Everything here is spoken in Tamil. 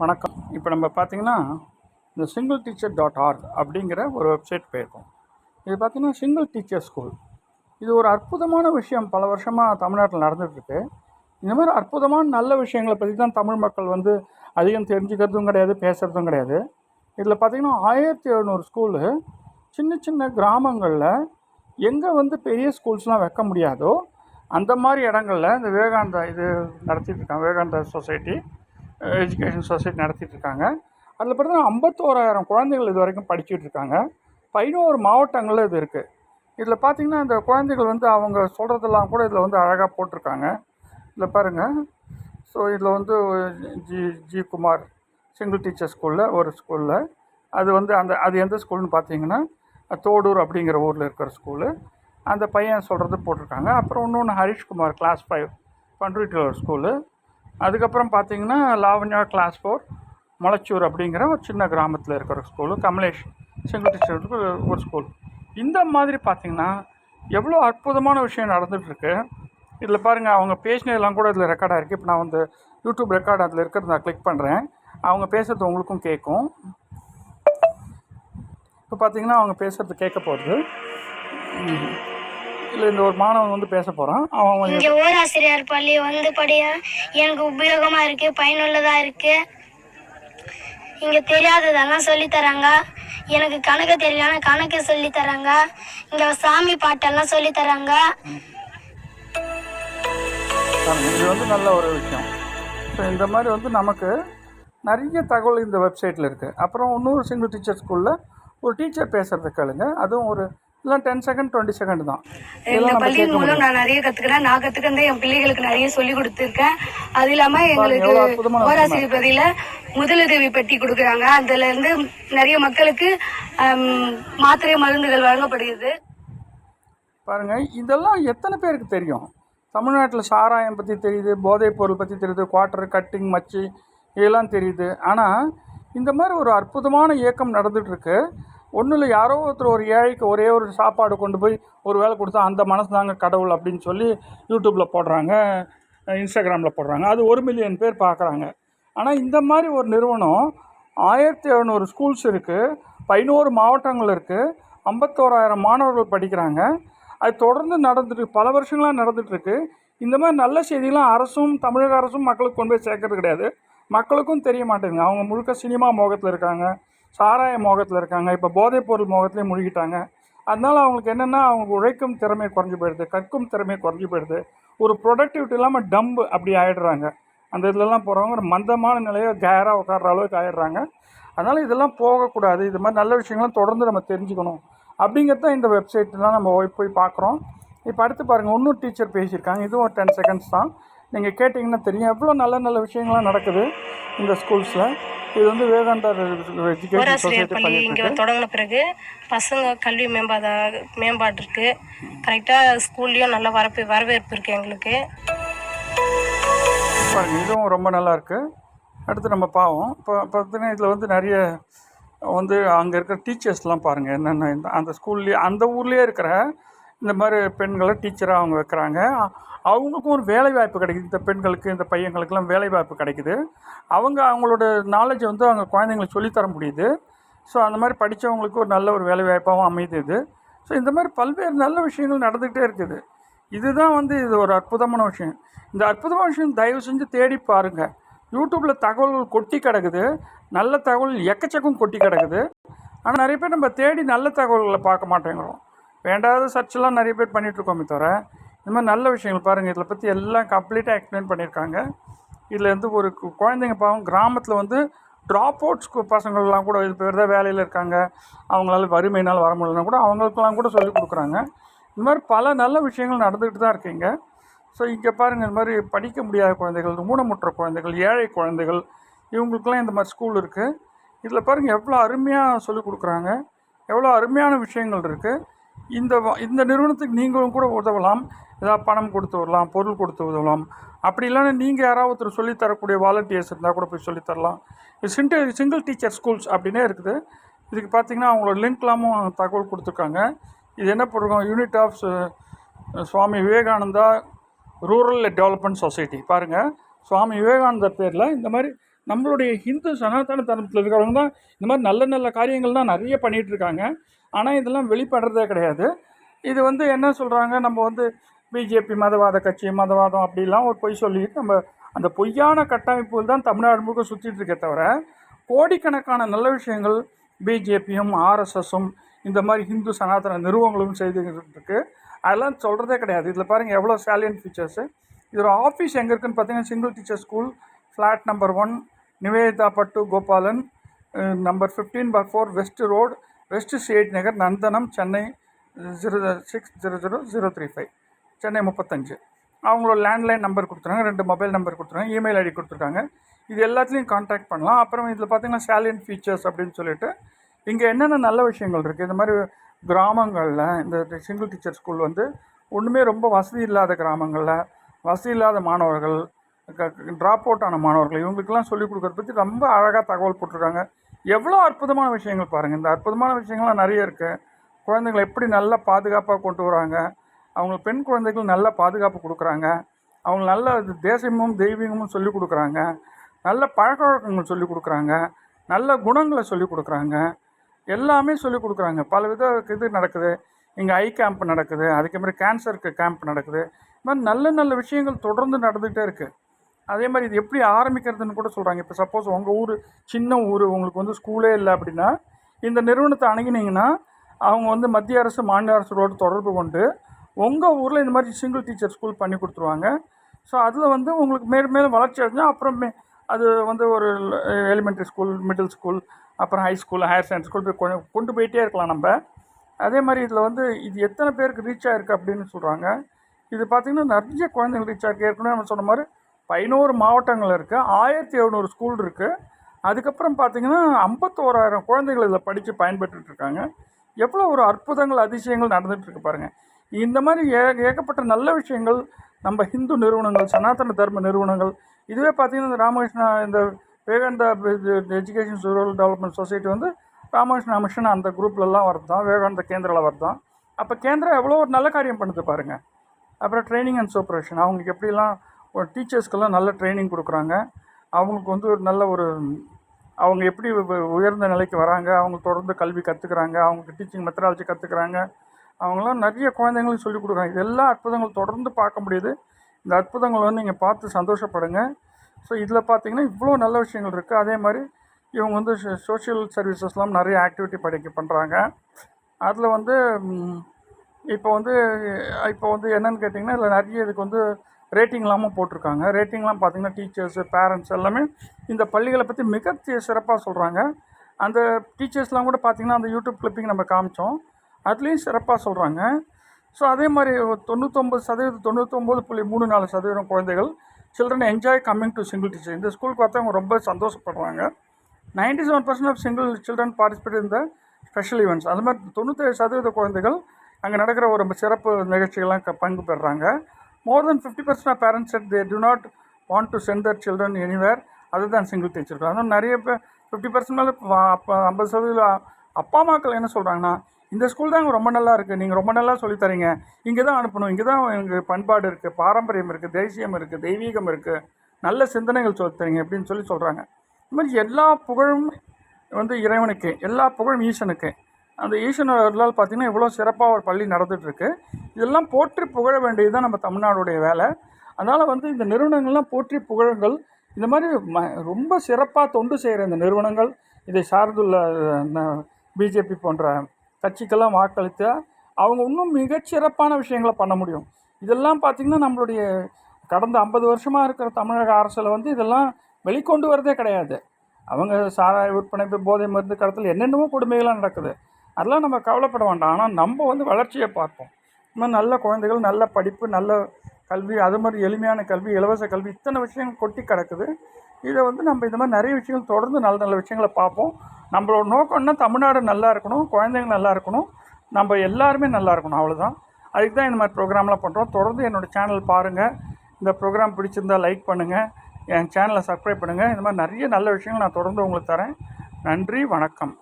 வணக்கம். இப்போ நம்ம பார்த்தீங்கன்னா இந்த சிங்கிள் டீச்சர் டாட் ஆர்க் அப்படிங்கிற ஒரு வெப்சைட் போயிருக்கோம். இது பார்த்தீங்கன்னா சிங்கிள் டீச்சர் ஸ்கூல் இது ஒரு அற்புதமான விஷயம். பல வருஷமாக தமிழ்நாட்டில் நடந்துகிட்ருக்கு இந்த மாதிரி அற்புதமான நல்ல விஷயங்களை பற்றி தான் தமிழ் மக்கள் வந்து அதிகம் தெரிஞ்சுக்கிறதும் கிடையாது பேசுகிறதும் கிடையாது. இதில் பார்த்தீங்கன்னா ஆயிரத்தி எழுநூறு ஸ்கூலு சின்ன சின்ன கிராமங்களில் எங்கே வந்து பெரிய ஸ்கூல்ஸ்லாம் வைக்க முடியாதோ அந்த மாதிரி இடங்களில் இந்த விவேகானந்தா இது நடத்திட்டு இருக்காங்க விவேகானந்தா சொசைட்டி எஜுகேஷன் சொசைட்டி நடத்திட்டுருக்காங்க. அதில் பார்த்தீங்கன்னா ஐம்பத்தோராயிரம் குழந்தைகள் இது வரைக்கும் படிச்சுட்டு இருக்காங்க பதினோரு மாவட்டங்களில் இது இருக்குது இதில் பார்த்தீங்கன்னா இந்த குழந்தைகள் வந்து அவங்க சொல்கிறதெல்லாம் கூட இதில் வந்து அழகாக போட்டிருக்காங்க. இதில் பாருங்கள் ஸோ இதில் வந்து G G Kumar single teacher ஸ்கூலில் ஒரு ஸ்கூலில் அது வந்து அந்த அது எந்த ஸ்கூல்னு பார்த்தீங்கன்னா தோடூர் அப்படிங்கிற ஊரில் இருக்கிற ஸ்கூலு அந்த பையன் சொல்கிறது போட்டிருக்காங்க. அப்புறம் இன்னொன்று ஹரிஷ்குமார் கிளாஸ் ஃபைவ் பண்ருட்டி ஒரு ஸ்கூலு அதுக்கப்புறம் பார்த்தீங்கன்னா லாவண்யா கிளாஸ் ஃபோர் மொளச்சூர் அப்படிங்கிற ஒரு சின்ன கிராமத்தில் இருக்கிற ஸ்கூலு கமலேஷ் சிங்கிள் டீச்சருக்கு ஒரு ஸ்கூல் இந்த மாதிரி பார்த்தீங்கன்னா எவ்வளோ அற்புதமான விஷயம் நடந்துகிட்ருக்கு இதில் பாருங்கள் அவங்க பேசினதெல்லாம் கூட இதில் ரெக்கார்டாக இருக்குது இப்போ நான் வந்து யூடியூப் ரெக்கார்டு அதில் இருக்கிறத நான் கிளிக் பண்ணுறேன் அவங்க பேசுகிறது உங்களுக்கும் கேட்கும். இப்போ பார்த்தீங்கன்னா அவங்க பேசுகிறது கேட்க போகிறது இல்லை இந்த ஒரு மாணவன் வந்து பேச போகிறான் அவன் இங்க ஓராசிரியர் பள்ளி வந்து படிய? எனக்கு உபயோகமா இருக்கு பயனுள்ளதா இருக்கு. இங்க தெரியாததெல்லாம் சொல்லி தராங்க. எனக்கு கணக்கு தெரியலன்னா கணக்கு சொல்லி தராங்க. இங்க சாமி பாட்டெல்லாம் சொல்லி தராங்க. பாருங்க, இது வந்து நல்ல ஒரு விஷயம். ஸோ இந்த மாதிரி வந்து நமக்கு நிறைய தகவல் இந்த வெப்சைட்டில் இருக்குது அப்புறம் இன்னொரு சிங்கிள் டீச்சர் ஸ்கூலில் ஒரு டீச்சர் பேசுகிறத கேளுங்க. அதுவும் ஒரு இல்லை டென் செகண்ட் டுவெண்ட்டி செகண்ட் தான். இதெல்லாம் நம்ம பள்ளியின் மூலம் நான் நிறைய கத்துக்கிறேன். நான் கத்துக்கிறது என் பிள்ளைகளுக்கு நிறைய சொல்லி கொடுத்துருக்கேன். அது இல்லாம எங்களுக்கு ஓராசிரியர் பதில முதலுதவி பெட்டி கொடுக்குறாங்க. அதுல இருந்து நிறைய மக்களுக்கு மாத்திரை மருந்துகள் வழங்கப்படுகிறது. பாருங்கள் இதெல்லாம் எத்தனை பேருக்கு தெரியும்? தமிழ்நாட்டில் சாராயம் பற்றி தெரியுது போதைப் பொருள் பற்றி தெரியுது குவார்ட்டர் கட்டிங் மச்சி இதெல்லாம் தெரியுது. ஆனால் இந்த மாதிரி ஒரு அற்புதமான இயக்கம் நடந்துகிட்ருக்கு ஒன்றும் இல்லை யாரோ ஒருத்தர் ஒரு ஏழைக்கு ஒரே ஒரு சாப்பாடு கொண்டு போய் ஒரு வேலை கொடுத்தா அந்த மனசு தாங்க கடவுள் அப்படின்னு சொல்லி யூடியூப்பில் போடுறாங்க இன்ஸ்டாகிராமில் போடுறாங்க. அது ஒரு மில்லியன் பேர் பார்க்குறாங்க. ஆனால் இந்த மாதிரி ஒரு நிறுவனம் ஆயிரத்தி எழுநூறு ஸ்கூல்ஸ் இருக்குது பதினோரு மாவட்டங்கள் இருக்குது ஐம்பத்தோராயிரம் மாணவர்கள் படிக்கிறாங்க. அது தொடர்ந்து நடந்துட்டு பல வருஷங்களாக நடந்துகிட்ருக்கு இந்த மாதிரி நல்ல செய்திலாம் அரசும் தமிழக அரசும் மக்களுக்கு கொண்டு போய் சேர்க்கறது கிடையாது. மக்களுக்கும் தெரிய மாட்டேங்குது. அவங்க முழுக்க சினிமா மோகத்தில் இருக்காங்க. சாராய மோகத்தில் இருக்காங்க. இப்போ போதைப் பொருள் மோகத்துலேயே முழுகிட்டாங்க. அதனால் அவங்களுக்கு என்னென்னா அவங்க உழைக்கும் திறமை குறைஞ்சி போயிடுது. கற்கும் திறமை குறைஞ்சி போயிடுது. ஒரு ப்ரொடக்டிவிட்டி இல்லாமல் டம்பு அப்படி ஆயிடுறாங்க. அந்த இதுலலாம் போகிறவங்க ஒரு மந்தமான நிலையை கேராக உட்கார்ற அளவுக்கு ஆயிடுறாங்க. அதனால் இதெல்லாம் போகக்கூடாது. இது மாதிரி நல்ல விஷயங்கள்லாம் தொடர்ந்து நம்ம தெரிஞ்சுக்கணும். அப்படிங்கிறது தான் இந்த வெப்சைட்லாம் நம்ம போய் போய் பார்க்குறோம். இப்போ அடுத்து பாருங்கள் இன்னும் டீச்சர் பேசியிருக்காங்க. இதுவும் ஒரு டென் செகண்ட்ஸ் தான். நீங்கள் கேட்டிங்கன்னா தெரியும். எவ்வளோ நல்ல நல்ல விஷயங்கள்லாம் நடக்குது இந்த ஸ்கூல்ஸில் இது வந்து விவேகானந்தா எஜுகேஷன் பள்ளி இங்கே தொடங்கின பிறகு பசங்க கல்வி மேம்பாத மேம்பாடு இருக்கு கரெக்டாக ஸ்கூல்லையும் நல்ல வரப்பு வரவேற்பு இருக்கு எங்களுக்கு. பாருங்க இதுவும் ரொம்ப நல்லா இருக்கு. அடுத்து நம்ம பாவம். இப்போ பார்த்தீங்கன்னா இதில் வந்து நிறைய வந்து அங்கே இருக்கிற டீச்சர்ஸ்லாம் பாருங்கள் என்னென்ன இந்த அந்த ஸ்கூல்லேயே அந்த ஊர்லேயே இருக்கிற இந்த மாதிரி பெண்களை டீச்சராக அவங்க வைக்கிறாங்க. அவங்களுக்கும் ஒரு வேலை வாய்ப்பு கிடைக்குது. இந்த பெண்களுக்கு இந்த பையங்களுக்கெல்லாம் வேலை வாய்ப்பு கிடைக்குது. அவங்க அவங்களோட நாலேஜ் வந்து அவங்க குழந்தைங்களுக்கு சொல்லித்தர முடியுது. ஸோ அந்த மாதிரி படித்தவங்களுக்கு ஒரு நல்ல ஒரு வேலை வாய்ப்பாகவும் அமையுது இது. ஸோ இந்த மாதிரி பல்வேறு நல்ல விஷயங்கள் நடந்துக்கிட்டே இருக்குது. இதுதான் வந்து இது ஒரு அற்புதமான விஷயம். இந்த அற்புதமான விஷயம் தயவு செஞ்சு தேடி பாருங்கள் யூடியூப்பில் தகவல்கள் கொட்டி கிடக்குது. நல்ல தகவல் எக்கச்சக்கம் கொட்டி கிடக்குது. ஆனால் நிறைய பேர் நம்ம தேடி நல்ல தகவல்களை பார்க்க மாட்டேங்கிறோம். வேண்டாத சர்ச்செல்லாம் நிறைய பேர் பண்ணிகிட்ருக்கோமே தவிர இந்த மாதிரி நல்ல விஷயங்கள் பாருங்கள் இதில் பற்றி எல்லாம் கம்ப்ளீட்டாக எக்ஸ்பிளைன் பண்ணியிருக்காங்க. இதில் வந்து ஒரு கு- குழந்தைங்க பாவம் கிராமத்தில் வந்து ட்ராப் அவுட்ஸ் பசங்கள்லாம் கூட இது பேர் தான் வேலையில் இருக்காங்க. அவங்களால வறுமையினால் வர முடியலன்னா கூட அவங்களுக்கெல்லாம் கூட சொல்லிக் கொடுக்குறாங்க. இந்த மாதிரி பல நல்ல விஷயங்கள் நடந்துக்கிட்டு தான் இருக்கீங்க. ஸோ இங்கே பாருங்கள் இந்த மாதிரி படிக்க முடியாத குழந்தைகள் ஊனமுற்ற குழந்தைகள் ஏழை குழந்தைகள் இவங்களுக்கெல்லாம் இந்த மாதிரி ஸ்கூல் இருக்குது இதில் பாருங்கள் எவ்வளோ அருமையாக சொல்லிக் கொடுக்குறாங்க. எவ்வளோ அருமையான விஷயங்கள் இருக்குது இந்த வ- இந்த நிறுவனத்துக்கு நீங்களும் கூட உதவலாம். ஏதாவது பணம் கொடுத்து விடலாம் பொருள் கொடுத்து உதவலாம். அப்படி இல்லைன்னா நீங்கள் யாராவது ஒருத்தர் சொல்லித் தரக்கூடிய வாலண்டியர்ஸ் இருந்தால் கூட போய் சொல்லித் தரலாம். சிங்கிள் சிங்கிள் டீச்சர் ஸ்கூல்ஸ் அப்படின்னே இருக்குது. இதுக்கு பார்த்தீங்கன்னா அவங்களோட லிங்க்லாமும் தகவல் கொடுத்துருக்காங்க. இது என்ன போட்டிருக்கோம் unit of Swami Vivekananda rural development society பாருங்கள் சுவாமி விவேகானந்தர் பேரில் இந்த மாதிரி நம்மளுடைய ஹிந்து சனாதன தர்மத்தில் இருக்கிறவங்க தான் இந்த மாதிரி நல்ல நல்ல காரியங்கள் தான் நிறைய பண்ணிகிட்டு இருக்காங்க. ஆனால் இதெல்லாம் வெளிப்படுறதே கிடையாது. இது வந்து என்ன சொல்கிறாங்க நம்ம வந்து பிஜேபி மதவாத கட்சி மதவாதம் அப்படிலாம் ஒரு பொய் சொல்லிட்டு நம்ம அந்த பொய்யான கட்டமைப்புகள் தான் தமிழ்நாடு முழுக்க சுற்றிட்டு இருக்கே தவிர கோடிக்கணக்கான நல்ல விஷயங்கள் பிஜேபியும் ஆர்எஸ்எஸும் இந்த மாதிரி ஹிந்து சனாதன நிறுவனங்களும் செய்துருக்கு அதெல்லாம் சொல்கிறதே கிடையாது. இதில் பாருங்கள் எவ்வளோ சேலியன் ஃபீச்சர்ஸு இதோட ஆஃபீஸ் எங்கே இருக்குன்னு பார்த்தீங்கன்னா single teacher school flat number one Nivetha Pattu Gopalan number fifteen bar four west road west state Nagar Nandanam Chennai zero six zero zero zero three five Chennai முப்பத்தஞ்சு. அவங்களோட லேண்ட்லைன் நம்பர் கொடுத்துருக்காங்க ரெண்டு மொபைல் நம்பர் கொடுத்துருக்காங்க இமெயில் ஐடி கொடுத்துருக்காங்க. இது எல்லாத்துலேயும் காண்டாக்ட் பண்ணலாம். அப்புறம் இதில் பார்த்தீங்கன்னா சேலியன் ஃபீச்சர்ஸ் அப்படின்னு சொல்லிட்டு இங்கே என்னென்ன நல்ல விஷயங்கள் இருக்குது இந்த மாதிரி கிராமங்களில் இந்த சிங்கிள் டீச்சர் ஸ்கூல் வந்து ஒன்றுமே ரொம்ப வசதி இல்லாத கிராமங்களில் வசதி இல்லாத மாணவர்கள் ட்ராப் அவுட் ஆன மாணவர்கள் இவங்களுக்கெல்லாம் சொல்லிக் கொடுக்குறத பற்றி ரொம்ப அழகாக தகவல் போட்டிருக்காங்க. எவ்வளோ அற்புதமான விஷயங்கள் பாருங்கள் இந்த அற்புதமான விஷயங்கள்லாம் நிறைய இருக்குது குழந்தைங்களை எப்படி நல்ல பாதுகாப்பாக கொண்டு வராங்க. அவங்க பெண் குழந்தைகள் நல்ல பாதுகாப்பு கொடுக்குறாங்க. அவங்க நல்ல தேசமும் தெய்வீகமும் சொல்லிக் கொடுக்குறாங்க. நல்ல பழக்க வழக்கங்கள் சொல்லிக் கொடுக்குறாங்க. நல்ல குணங்களை சொல்லிக் கொடுக்குறாங்க. எல்லாமே சொல்லிக் கொடுக்குறாங்க. பல வித இது நடக்குது. இங்கே ஐ கேம்ப் நடக்குது. அதுக்கு மாதிரி கேன்சருக்கு கேம்ப் நடக்குது. இது மாதிரி நல்ல நல்ல விஷயங்கள் தொடர்ந்து நடந்துகிட்டே இருக்குது அதே மாதிரி இது எப்படி ஆரம்பிக்கிறதுன்னு கூட சொல்கிறாங்க இப்போ சப்போஸ் உங்கள் ஊர் சின்ன ஊர் உங்களுக்கு வந்து ஸ்கூலே இல்லை அப்படின்னா இந்த நிறுவனத்தை அணுகினீங்கன்னா அவங்க வந்து மத்திய அரசு மாநில அரசுகளோடு தொடர்பு கொண்டு உங்கள் ஊரில் இந்த மாதிரி சிங்கிள் டீச்சர் ஸ்கூல் பண்ணி கொடுத்துருவாங்க. ஸோ அதில் வந்து உங்களுக்கு மேலும் மேலும் வளர்ச்சி அடைஞ்சால் அப்புறம் அது வந்து ஒரு எலிமெண்ட்ரி ஸ்கூல் மிடில் ஸ்கூல் அப்புறம் high school higher secondary school போய் கொண்டு- கொண்டு போயிட்டே இருக்கலாம் நம்ம. அதே மாதிரி இதில் வந்து இது எத்தனை பேருக்கு ரீச் ஆகிருக்கு அப்படின்னு சொல்கிறாங்க இது பார்த்திங்கன்னா நிறைய குழந்தைகள் ரீச் ஆகிருக்கு ஏற்கனவே நம்ம சொன்ன மாதிரி பதினோரு மாவட்டங்கள் இருக்குது ஆயிரத்தி எழுநூறு ஸ்கூல் இருக்குது அதுக்கப்புறம் பார்த்திங்கன்னா ஐம்பத்தோராயிரம் குழந்தைகள் இதில் படித்து பயன்பெற்றுட்ருக்காங்க எவ்வளோ ஒரு அற்புதங்கள் அதிசயங்கள் நடந்துகிட்ருக்கு பாருங்கள் இந்த மாதிரி ஏ ஏகப்பட்ட நல்ல விஷயங்கள் நம்ம ஹிந்து நிறுவனங்கள் சனாதன தர்ம நிறுவனங்கள் இதுவே பார்த்திங்கன்னா இந்த ராமகிருஷ்ணா இந்த Vivekananda education rural development society வந்து ராமகிருஷ்ணா மிஷன் அந்த குரூப்லலாம் வரதான் விவேகானந்த கேந்திராவில் தான் அப்போ கேந்திரா எவ்வளோ ஒரு நல்ல காரியம் பண்ணுது பாருங்கள் அப்புறம் ட்ரைனிங் அண்ட் சூப்பரேஷன் அவங்களுக்கு எப்படிலாம் டீச்சர்ஸ்க்கெல்லாம் நல்ல ட்ரைனிங் கொடுக்குறாங்க. அவங்களுக்கு வந்து ஒரு நல்ல ஒரு அவங்க எப்படி உ- உயர்ந்த நிலைக்கு வராங்க அவங்க தொடர்ந்து கல்வி கற்றுக்குறாங்க அவங்களுக்கு டீச்சிங் மெத்தடாலஜி கற்றுக்குறாங்க அவங்களாம் நிறைய குழந்தைங்களுக்கு சொல்லிக் கொடுக்குறாங்க. இது எல்லா அற்புதங்கள் தொடர்ந்து பார்க்க முடியுது. இந்த அற்புதங்கள் வந்து நீங்கள் பார்த்து சந்தோஷப்படுங்க. ஸோ இதில் பார்த்தீங்கன்னா இவ்வளோ நல்ல விஷயங்கள் இருக்குது அதே மாதிரி இவங்க வந்து சோஷியல் சர்வீசஸ்லாம் நிறைய ஆக்டிவிட்டி படிக்க பண்ணுறாங்க அதில் வந்து இப்போ வந்து இப்போ வந்து என்னென்னு கேட்டிங்கன்னா இதில் நிறைய இதுக்கு வந்து ரேட்டிங்லாமும் போட்டிருக்காங்க. ரேட்டிங்லாம் பார்த்தீங்கன்னா டீச்சர்ஸு பேரண்ட்ஸ் எல்லாமே இந்த பள்ளிகளை பற்றி மிக சிறப்பாக சொல்கிறாங்க அந்த டீச்சர்ஸ்லாம் கூட பார்த்தீங்கன்னா அந்த யூடியூப் கிளிப்பிங் நம்ம காமிச்சோம். அதுலேயும் சிறப்பாக சொல்கிறாங்க ஸோ அதே மாதிரி ஒரு தொண்ணூத்தொம்பது சதவீதம் தொண்ணூத்தொம்பது புள்ளி மூணு நாலு சதவீதம் குழந்தைகள் children enjoy coming to single teacher இந்த ஸ்கூலுக்கு பார்த்தா அவங்க ரொம்ப சந்தோஷப்படுறாங்க. Ninety seven percent of single children participate இந்த ஸ்பெஷல் ஈவெண்ட்ஸ் அது மாதிரி தொண்ணூற்றேழு சதவீத குழந்தைகள் அங்கே நடக்கிற ஒரு சிறப்பு நிகழ்ச்சிகள்லாம் க- பங்கு பெறுறாங்க. More than fifty percent of parents said they do not want to send their children anywhere அதுதான் தான் சிங்கிள் டீச்சர் அதுவும் நிறைய பேர் ஃபிஃப்டி பர்சன்ட் மேலே அப்போ ஐம்பது சதவீதம் அப்பா அம்மாக்கள் என்ன சொல்கிறாங்கன்னா இந்த ஸ்கூல் தான் ரொம்ப நல்லா இருக்குது நீங்கள் ரொம்ப நல்லா சொல்லித் தரீங்க. இங்கே தான் அனுப்பணும் இங்கே தான் எங்கள் பண்பாடு இருக்குது பாரம்பரியம் இருக்குது தேசியம் இருக்குது தெய்வீகம் இருக்குது நல்ல சிந்தனைகள் சொல்லித் தரீங்க அப்படின்னு சொல்லி சொல்கிறாங்க இந்த மாதிரி எல்லா புகழும் வந்து இறைவனுக்கு எல்லா புகழும் ஈசனுக்கு. அந்த ஈசன் அருளால் பார்த்தீங்கன்னா இவ்வளோ சிறப்பாக ஒரு பள்ளி நடந்துகிட்ருக்கு. இதெல்லாம் போற்றி புகழ வேண்டியது தான் நம்ம தமிழ்நாடுடைய வேலை. அதனால் வந்து இந்த நிறுவனங்கள்லாம் போற்றி புகழுங்கள். இந்த மாதிரி ம ரொம்ப சிறப்பாக தொண்டு செய்கிற இந்த நிறுவனங்கள் இதை சார்ந்துள்ள பிஜேபி போன்ற கட்சிக்கெல்லாம் வாக்களித்து அவங்க இன்னும் மிகச்சிறப்பான விஷயங்களை பண்ண முடியும். இதெல்லாம் பார்த்திங்கன்னா நம்மளுடைய கடந்த ஐம்பது வருஷமாக இருக்கிற தமிழக அரசில் வந்து இதெல்லாம் வெளிக்கொண்டு வரதே கிடையாது. அவங்க சாராய விற்பனை இப்போ போதை மருந்து கடத்தல் என்னென்னமோ கொடுமைகள்லாம் நடக்குது. அதெல்லாம் நம்ம கவலைப்பட வேண்டாம். ஆனால் நம்ம வந்து வளர்ச்சியை பார்ப்போம். இந்த மாதிரி நல்ல குழந்தைகள் நல்ல படிப்பு நல்ல கல்வி அது மாதிரி எளிமையான கல்வி இலவச கல்வி இத்தனை விஷயங்கள் கொட்டி கிடக்குது. இதை வந்து நம்ம இந்த மாதிரி நிறைய விஷயங்கள் தொடர்ந்து நல்ல நல்ல விஷயங்களை பார்ப்போம். நம்மளோட நோக்கம்னா தமிழ்நாடு நல்லா இருக்கணும் குழந்தைங்க நல்லா இருக்கணும் நம்ம எல்லாருமே நல்லா இருக்கணும் அவ்வளோதான் அதுக்கு தான் இந்த மாதிரி ப்ரோக்ராம்லாம் பண்ணுறோம் தொடர்ந்து என்னோடய சேனல் பாருங்கள் இந்த ப்ரோக்ராம் பிடிச்சிருந்தா லைக் பண்ணுங்கள் என் சேனலை சப்ஸ்கிரைப் பண்ணுங்கள் இந்த மாதிரி நிறைய நல்ல விஷயங்கள் நான் தொடர்ந்து உங்களுக்கு தரேன். நன்றி வணக்கம்.